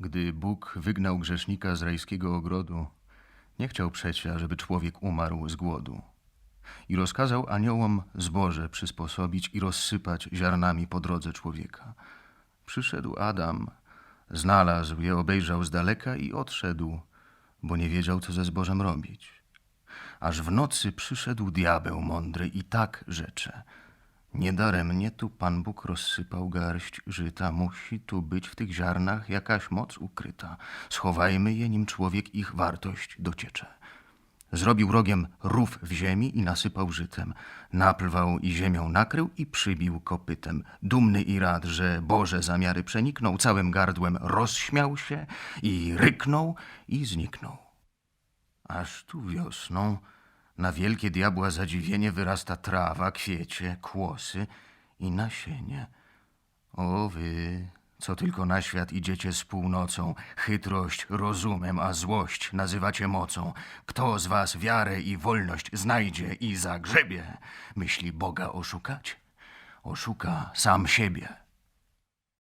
Gdy Bóg wygnał grzesznika z rajskiego ogrodu, nie chciał przecie, żeby człowiek umarł z głodu. I rozkazał aniołom zboże przysposobić i rozsypać ziarnami po drodze człowieka. Przyszedł Adam, znalazł je, obejrzał z daleka i odszedł, bo nie wiedział, co ze zbożem robić. Aż w nocy przyszedł diabeł mądry i tak rzecze. Niedaremnie tu Pan Bóg rozsypał garść żyta. Musi tu być w tych ziarnach jakaś moc ukryta. Schowajmy je, nim człowiek ich wartość dociecze. Zrobił rogiem rów w ziemi i nasypał żytem. Naplwał i ziemią nakrył i przybił kopytem. Dumny i rad, że Boże zamiary przeniknął, całym gardłem rozśmiał się i ryknął i zniknął. Aż tu wiosną na wielkie diabła zadziwienie wyrasta trawa, kwiecie, kłosy i nasienie. O wy, co tylko na świat idziecie z północą, chytrość rozumem, a złość nazywacie mocą. Kto z was wiarę i wolność znajdzie i zagrzebie, myśli Boga oszukać? Oszuka sam siebie.